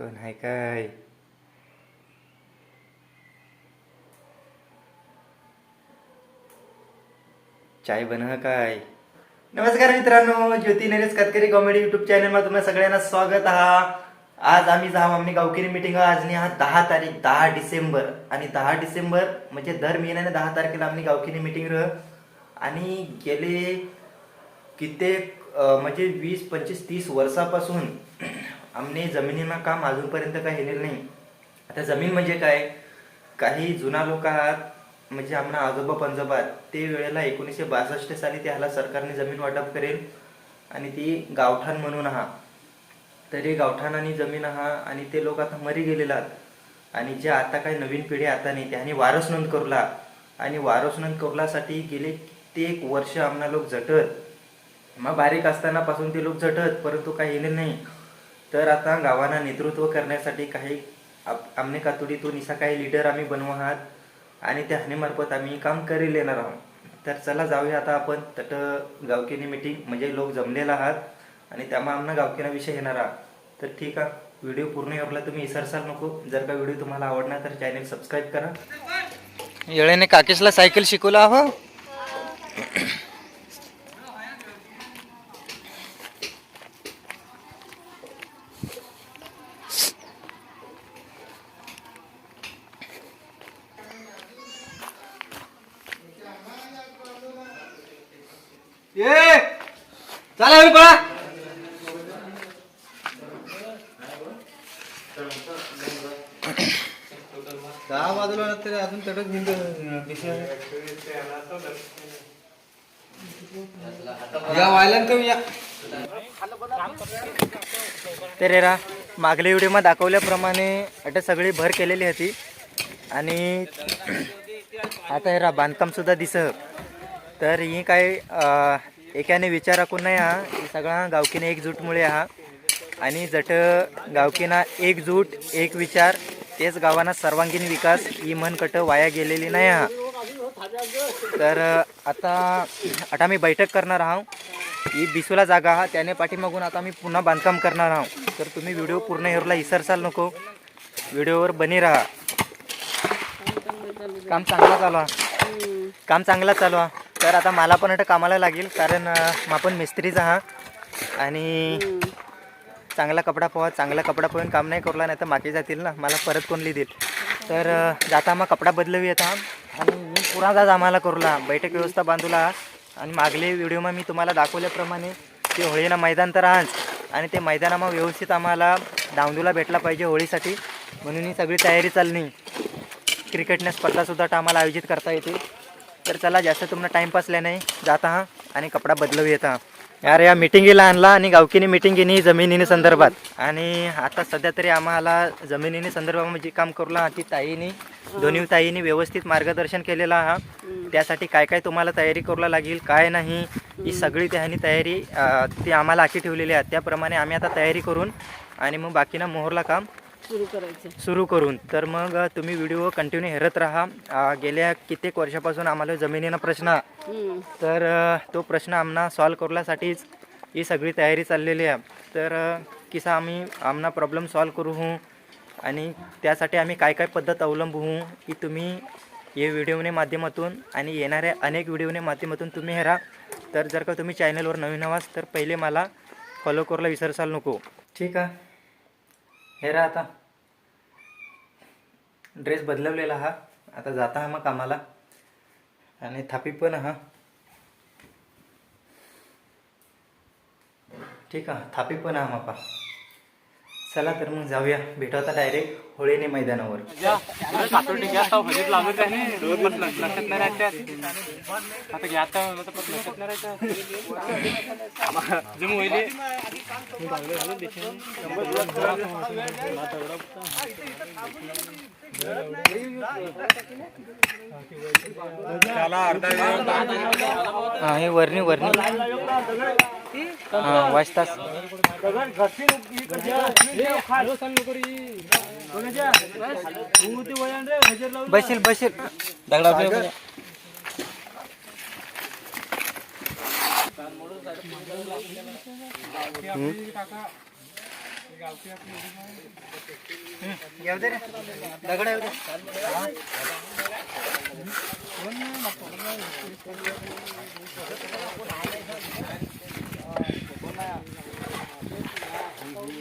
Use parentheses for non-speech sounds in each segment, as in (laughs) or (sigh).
कोण आहे काय चाय बनव काय नमस्कार मित्रांनो ज्योती नरेश कातकरी कॉमेडी युट्यूब चॅनलमध्ये तुम्हाला सगळ्यांना स्वागत हा. आज आम्ही जाऊ आम्ही गावकरी मिटिंग आज हा दहा तारीख दहा डिसेंबर. आणि दहा डिसेंबर म्हणजे दर महिन्याने दहा तारखेला आम्ही गावकीरी मिटिंग रह आणि गेले कित्येक म्हणजे वीस पंचवीस तीस वर्षापासून आमने जमिनीना काम अजूनपर्यंत काही केलेलं नाही. आता जमीन म्हणजे काय? काही जुना लोक आहात म्हणजे आमना आजोबा पंजोबा ते वेळेला एकोणीसशे बासष्ट साली त्याला सरकारने जमीन वाटप करेल आणि ती गावठाण म्हणून हा तरी गावठाण आणि जमीन हा आणि ते लोक आता मरी गेलेले आहात. आणि जे आता काही नवीन पिढी आता नाही त्यांनी वारस नोंद करूला आणि वारस नोंद करूलासाठी गेले कित्येक वर्ष आमना लोक झटत. मग बारीक असताना पासून ते लोक झटत परंतु काही येणे नाही. तर आता गावांना नेतृत्व करण्यासाठी काही आप- आमने कातुडीतून इसा काही लीडर आम्ही बनवू आहात आणि त्या हानीमार्फत आम्ही काम करेल येणार आहोत. तर चला जाऊया आता आपण तट गावकीनी मिटिंग म्हणजे लोक जमलेला आहात आणि त्यामुळे आम्हाला गावकीना विषय येणार आहात. तर ठीक आहे व्हिडिओ पूर्ण एवढला तुम्ही विसरसाल नको. जर का व्हिडिओ तुम्हाला आवडणार तर चॅनल सबस्क्राईब करा. येळेने काकेशला सायकल शिकवला हो. ये! चला हवी पळा. दहा बाजूला तरी अजून तटक या व्हायला कमी या. तर रा मागल्या व्हिडिओमध्ये दाखवल्याप्रमाणे आता सगळी भर केलेली होती. आणि आता हे रा बांधकाम सुद्धा दिस तर ही काय एकाने विचार राखून नाही हा. ही सगळा गावकीने एकजूटमुळे हा. आणि जट गावकीना एकजूट एक विचार तेच गावांना सर्वांगीण विकास ही म्हण कट वाया गेलेली नाही हा. तर आता आता मी बैठक करणार आहोत ही बिसूला जागा हा. त्याने पाठीमागून आता मी पुन्हा बांधकाम करणार आहोत तर तुम्ही व्हिडिओ पूर्ण हेरला इसरसाल नको. व्हिडिओवर बनी राहा. काम चांगला चालू काम चांगला चालू आहे तर आता मला पण आता कामाला लागेल कारण मग मा पण मिस्त्रीचा हा. आणि चांगला कपडा पोहा चांगला कपडा पोहून काम नाही करूला नाही तर मागे जातील ना. मला परत कोण देईल तर जाता मग कपडा बदलवी येता आणि मी पुरा जाज आम्हाला करूला बैठक व्यवस्था बांधूला आणि मागले व्हिडिओમાં मी तुम्हाला दाखवल्याप्रमाणे ते होळीना मैदान तर आज आणि ते मैदानामा व्यवस्थित आम्हाला डावंदूला भेटला पाहिजे होळीसाठी. म्हणून ही सगळी तयारी चालली. क्रिकेटने स्पर्धासुद्धा आम्हाला आयोजित करता येते. तर चला जास्त तुम्हाला टाईमपास नाही. जाता हा आणि कपडा बदलव येता यार या मिटिंगीला आणला आणि गावकीने मिटिंग घेणे जमिनीने संदर्भात. आणि आता सध्या तरी आम्हाला जमिनीने संदर्भात जे काम करूला ती ताईनी दोन्ही ताईनी व्यवस्थित मार्गदर्शन केलेलं हा. त्यासाठी काय काय तुम्हाला तयारी करूला लागेल काय नाही ही सगळी त्यानी तयारी ती आम्हाला आखी ठेवलेली आहे. त्याप्रमाणे आम्ही आता तयारी करून आणि मग बाकीनं मोहरला काम सुरू करायचं. सुरू करून. तर मग तुम्ही व्हिडिओ कंटिन्यू हेरत राहा. गेल्या कित्येक वर्षापासून आम्हाला जमिनीनं प्रश्न. तर अ, तो प्रश्न आम्हाला सॉल्व करण्यासाठीच ही सगळी तयारी चाललेली आहे. तर अ, किसा आम्ही आमना प्रॉब्लेम सॉल्व करू हूं आणि त्यासाठी आम्ही काय काय पद्धत अवलंबू हूं की तुम्ही हे व्हिडिओने माध्यमातून आणि येणाऱ्या अनेक व्हिडिओने माध्यमातून तुम्ही हेरा. तर जर का तुम्ही चॅनलवर नवीन आवाज तर पहिले मला फॉलो करायला विसरसाल नको. ठीक आहे. हेरा आता. ड्रेस बदलवलेला हा. आता जाता हा मग कामाला. आणि थापी पण हा. ठीक आहे थापी पण हा मापा चला तर मग जाऊया. भेटू आता डायरेक्ट होळीने मैदानावर हा हे वरणी वरणी हा वाजतास बसेल बसेल दगडा हम्म, येऊ दे रे दगड येऊ दे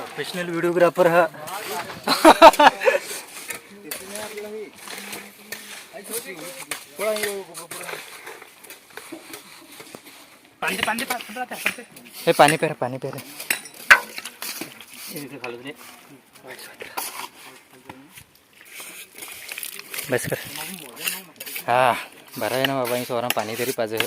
प्रोफेशनल व्हिडिओग्राफर हा. हे पाणी पेरा पाणी पेरा बस कर. हा बरं आहे ना बाबा सोरा पाणी तरी पाहिजे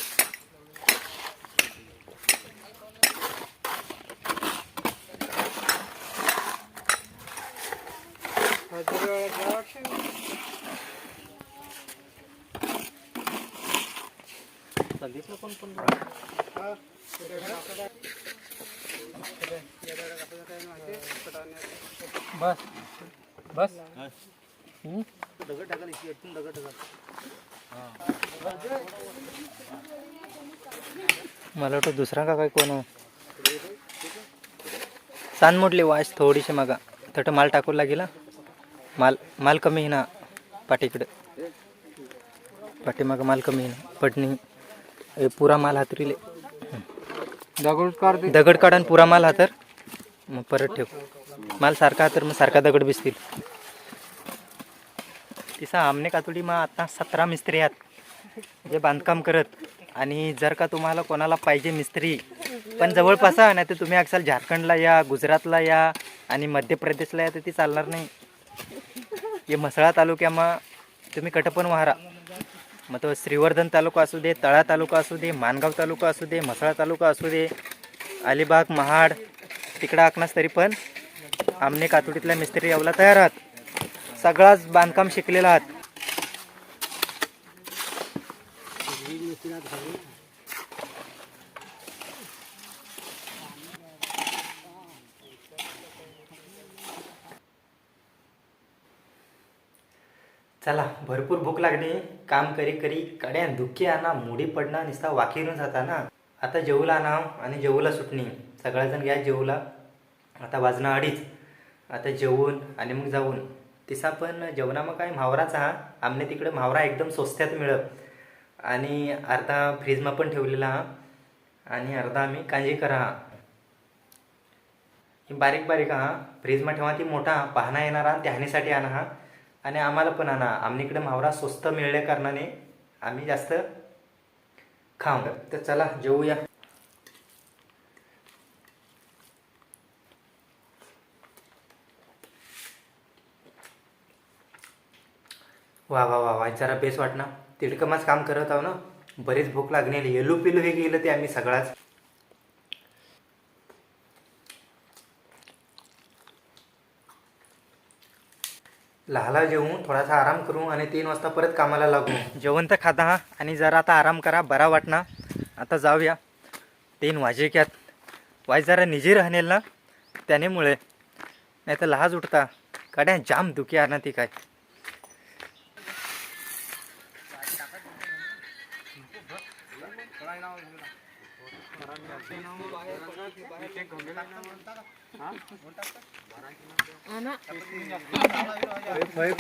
बस. बस. मला वाटतं दुसरा का काय कोण सांग सांद मोडली वाश थोडीशी मागा. तट माल टाकू लागेल माल माल कमी आहे ना पाठीकडे. पाठीमागं माल कमी आहे ना. पटणी पुरा माल हातरीले. दगड काढते दगड काढा आणि पुरा माल हा तर. मग परत ठेव. माल सारखा हातर मग सारखा दगड बिसतील. तिसा आमने कातुडी मग आता सतरा मिस्त्री आहेत. जे बांधकाम करत. आणि जर का तुम्हाला कोणाला पाहिजे मिस्त्री पण जवळपास नाही तर तुम्ही अक्साल झारखंडला या गुजरातला या आणि मध्य प्रदेशला या तर ती चालणार नाही. हे म्हसळा तालुक्यामा तुम्ही कटपण वहारा. मग तो श्रीवर्धन तालुका असू दे तळा तालुका असू दे मानगाव तालुका असू दे म्हसळा तालुका असू दे अलिबाग महाड तिकडं आखणास तरी पण आमने कातुडीतल्या मिस्त्री यावला तयार आहात. सगळाच बांधकाम शिकलेला आहात. चला भरपूर भूक लागली. काम करी करी कड्यान दुखी आणा मुडी पडणं नुसता वाखिरून जाता ना. आता जेवला आणा आणि जेवूला सुटणी. सगळेजण घ्या जेवला. आता वाजणं अडीच. आता जेवून आणि मग जाऊन. तिसा पण जेवणा मग काय म्हावराचा हा. आमने तिकडे म्हावरा एकदम स्वस्त्यात मिळत आणि अर्धा फ्रीजमा पण ठेवलेला हा. आणि अर्धा आम्ही कांजी करा हा. बारीक बारीक हा. फ्रीजमा ठेवा ती मोठा. हा. पाहणा येणारा त्याहानीसाठी आणा हा. आणि आम्हाला पण आणा. आम्ही इकडे मावरा स्वस्त मिळल्या कारणाने आम्ही जास्त खाऊ. तर चला जेवूया वा वा वा वा जरा बेस वाटना तिडकमाच काम करत आहो ना. बरीच भूक लागणे येलू पिलू हे गेलं ते आम्ही सगळाच. लहाला जेवू थोडासा आराम करू आणि तीन वाजता परत कामाला लागू. (clears throat) जेवण तर खाता हा. आणि जरा आता आराम करा बरा वाटना आता जाऊया. तीन वाजे क्यात वाज जरा निजी राहणेल ना त्यानेमुळे. नाही तर लहाज उठता. काड्या जाम दुखी आणा ती काय.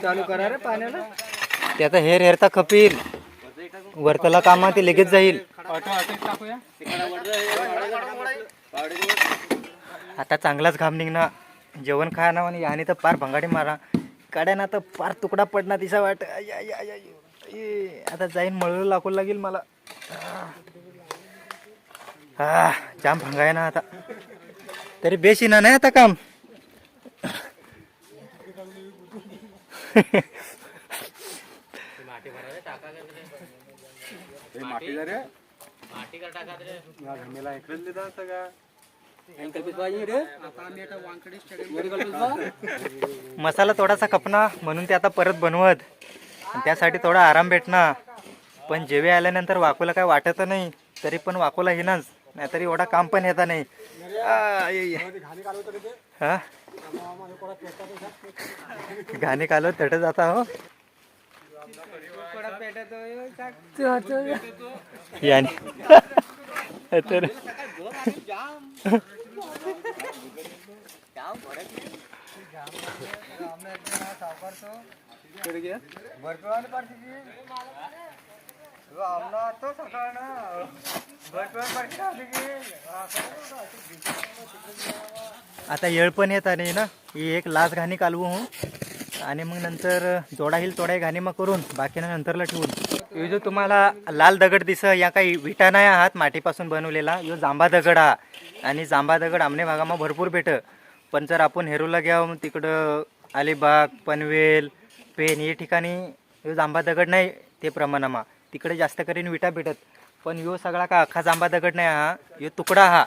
चालू करा रे पाण्याला हेर हेरता खपील. वरतला कामा ते लगेच जाईल. आता चांगलाच घाम निघणार जेवण खा ना आणि याने तर पार भंगाडी मारा. काड्या ना तर पार तुकडा पडणार तिचा वाट. आता जाईन मळू लागू लागेल मला. हा जाम भंगाय ना आता. तरी बेशी नाही आता काम? मसाला थोडासा खपना म्हणून ते आता परत बनवत. त्यासाठी थोडा आराम भेटना पण जेवे आल्यानंतर वाकूला काय वाटत नाही तरी पण वाकूला हिनाच नाहीतरी एवढा काम पण येता नाही. हा? घाणे कालो तट जाता हो. याने. तर आता येळ पण येत आणि ना ही एक लाच घाणी कालवू हो. आणि मग नंतर जोडा हिल तोडा घाणी मग करून बाकीनं नंतरला ठेवून. हे जो तुम्हाला लाल दगड दिस या काही विटा नाही आहात मातीपासून बनवलेला यो जांबा दगड हा. आणि जांबा दगड आमने भागामध्ये भरपूर भेट. पण जर आपण हेरूला घ्यावं तिकडं अलिबाग पनवेल पेन हे ठिकाणी जांबा दगड नाही ते प्रमाणामा. तिकडे जास्त करीन विटा भेटत. पण यो सगळा का अख्खा जांबा दगड नाही हा. यो तुकडा हा.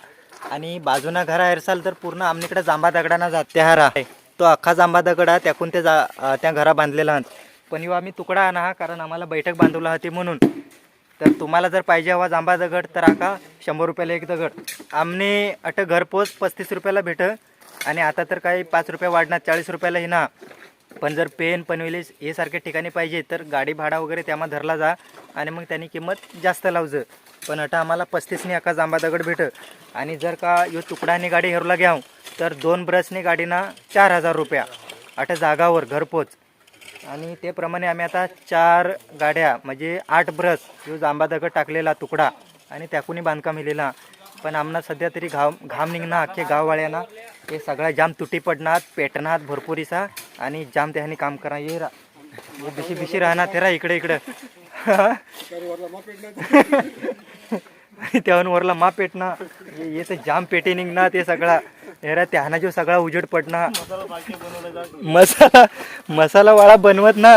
आणि बाजूना घरा हेरसाल तर पूर्ण आमनीकडे जांबा दगडाना जाते हा हार आहे तो अख्खा जांबा दगड हा त्याकून ते जा त्या घरा बांधलेला आहात पण यो आम्ही तुकडा आणा हा कारण आम्हाला बैठक बांधवला होती म्हणून. तर तुम्हाला जर पाहिजे हवा जांबा दगड तर आका शंभर रुपयाला एक दगड. आमने अट घरपोच पस्तीस रुपयाला भेट. आणि आता तर काही पाच रुपये वाढणार चाळीस रुपयाला ही ना पण जर पेन पनवेली हे सारख्या ठिकाणी पाहिजे तर गाडी भाडा वगैरे त्यामध्ये धरला जा आणि मग त्यांनी किंमत जास्त लावजं. पण आता आम्हाला पस्तीसने एका जांबा दगड भेटं आणि जर का यो तुकडाने गाडी हरवला घ्याव तर दोन ब्रशने गाडीना चार हजार रुपया. आता जागावर घरपोच आणि त्याप्रमाणे आम्ही आता चार गाड्या म्हणजे आठ ब्रश यो जांबा दगड टाकलेला तुकडा आणि त्याकूनही बांधकाम केलेला पण आम्हाला सध्या तरी घाम घाम निघणार अख्खे गाववाड्यांना हे सगळा जाम तुटी पडणार पेटणार भरपूर आणि जाम त्याने काम करा. हे रा बिशी बिशी राहणार ते रा इकडे इकडे. आणि (laughs) त्याहून वरला मा पेटणं हे तर जाम पेटे निघणार ते सगळा. हे रा त्याना जो सगळा उजेड पडणार मसाला मसाला वाळा बनवत ना.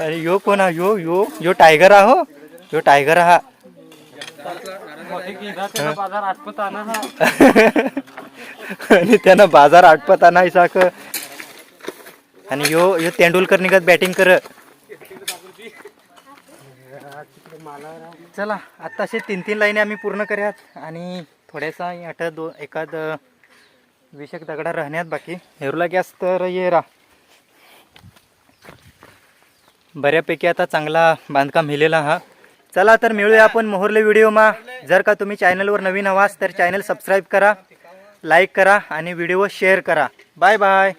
आणि यो कोणा यो यो यो टायगर आहो. यो टायगर हा आणा आणि त्यानं बाजार आटपत आणाय साक आणि यो यो तेंडुलकर निघत बॅटिंग कर चला आता असे तीन तीन लाईनी आम्ही पूर्ण करूयात. आणि थोड्यासा आठ दो एखाद विषयक दगडा राहण्यात बाकी. हेरूला गॅस तर ये रा. बऱ्यापैकी आता चांगला बांधकाम हिलेला हा. चला तर मिळूया आपण मोहरले व्हिडिओमा जर का तुम्ही चॅनलवर नवीन आवाज तर चॅनल सबस्क्राईब करा लाईक करा आणि व्हिडिओ शेअर करा. Bye bye